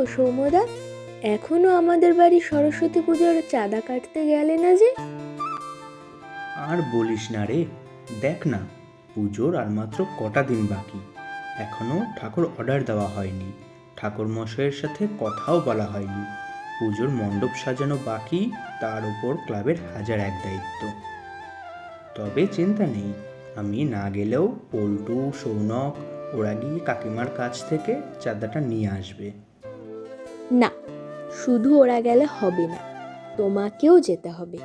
গো সৌমদা, এখনও আমাদের বাড়ি সরস্বতী পুজোর চাঁদা কাটতে গেলে না যে? আর বলিস না রে, দেখ না, পুজোর আর মাত্র কটা দিন বাকি। এখনও ঠাকুর অর্ডার দেওয়া হয়নি ঠাকুর মশাইয়ের সাথে কথাও বলা হয়নি। পুজোর মণ্ডপ সাজানো বাকি, তার উপর ক্লাবের হাজার এক দায়িত্ব। তবে চিন্তা নেই, আমি না গেলেও পল্টু, সৌনক, ওরা গিয়ে কাকিমার কাছ থেকে চাঁদাটা নিয়ে আসবে। না শুধু ওরা গেলে হবে না তোমাকেও যেতে হবে।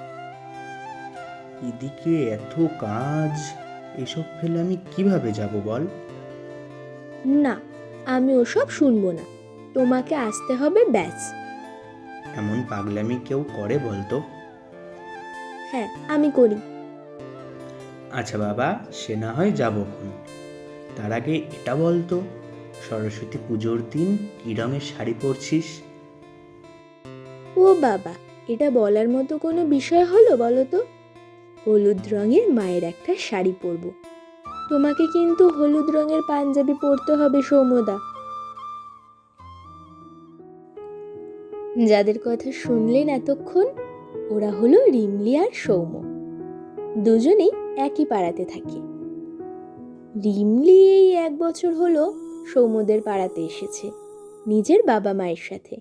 এদিকে এত কাজ এসব ফেলে আমি কীভাবে যাব বল? না আমি ওসব শুনব না তোমাকে আসতে হবে ব্যাস। এমন পাগলামি কেউ করে বলতো? হ্যাঁ আমি করি। আচ্ছা বাবা সে না হয় যাব তার আগে এটা বলতো। সরস্বতী পুজোর দিন কী রঙের শাড়ি পরছিস? ও বাবা, এটা বলার মতো কোনো বিষয় হলো বলো তো? হলুদ রঙের মায়ের একটা শাড়ি পরবো। তোমাকে কিন্তু হলুদ রঙের পাঞ্জাবি পরতে হবে সৌমদা। যাদের কথা শুনলেন এতক্ষণ, ওরা হলো রিমলি আর সৌম। দুজনেই একই পাড়াতে থাকে। রিমলি এই এক বছর হলো সৌমদের পাড়াতে এসেছে, নিজের বাবা মায়ের সাথে।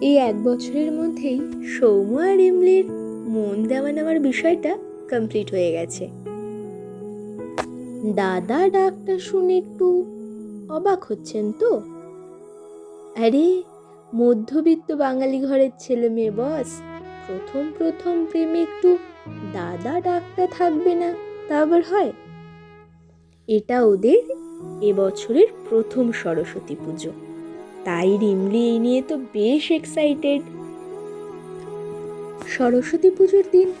এই এক বছরের মধ্যেই সৌম্য আর ইমলির মন দেওয়া নেওয়ার বিষয়টা কমপ্লিট হয়ে গেছে। দাদা ডাকটা শুনে একটু অবাক হচ্ছেন তো। আরে, মধ্যবিত্ত বাঙালি ঘরের ছেলে মেয়ে বস, প্রথম প্রথম প্রেমে একটু দাদা ডাকটা থাকবে না, তা আবার হয়? এটা ওদের এবছরের প্রথম সরস্বতী পুজো। তাই রিমলি এই নিয়ে তো বেশ এক্সাইটেড সরস্বতী পুজোর দিন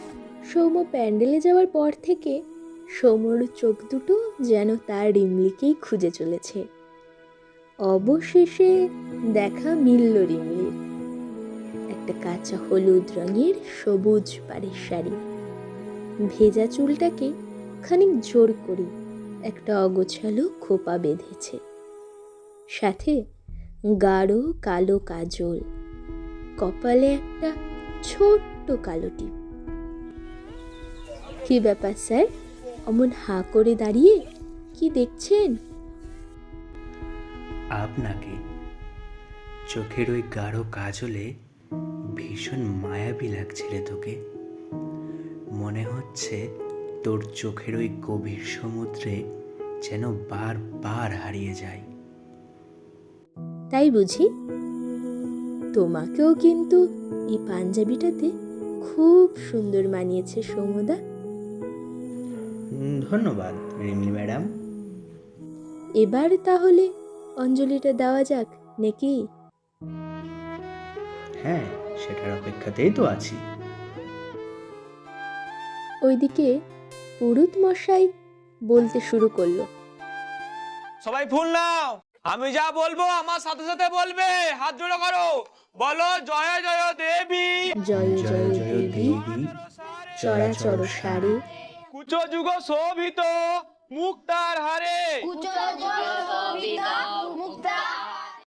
সৌম্য প্যান্ডেলে যাওয়ার পর থেকে সৌম্যর চোখ দুটো যেন তার রিমলিকেই খুঁজে চলেছে। অবশেষে দেখা মিলল রিমলির। একটা কাঁচা হলুদ রঙের সবুজ পাড়ের শাড়ি। ভেজা চুলটাকে খানিক জোর করে একটা অগোছালো খোপা বেঁধেছে। সাথে গাঢ় কালো কাজল, কপালে একটা ছোট্ট কালো টিপ। কি ব্যাপার, স্যার? অমন হাঁ করে দাঁড়িয়ে কি দেখছেন? আপনাকে চোখের ওই গাঢ় কাজলে ভীষণ মায়াবী লাগছে রে তোকে। মনে হচ্ছে তোর চোখের ওই গভীর সমুদ্রে যেন বারবার হারিয়ে যায়। তাই বুঝি? তোমাকেও কিন্তু এই পাঞ্জাবিটাতে খুব সুন্দর মানিয়েছে সৌমদা। ধন্যবাদ রিমলি ম্যাডাম। এবার তাহলে অঞ্জলিটা দেওয়া যাক নাকি? হ্যাঁ সেটার অপেক্ষাতেই তো আছি। ওইদিকে পুরুত মশাই বলতে শুরু করল। সবাই ফুল নাও। আমি যা বলব আমার সাথে সাথে বলবে। হাত জোড়ো করো। বলো জয় জয় দেবী। জয় জয় দেবী। চরাচর সারে কুচো যুগ শোভিত মুক্তার হারে।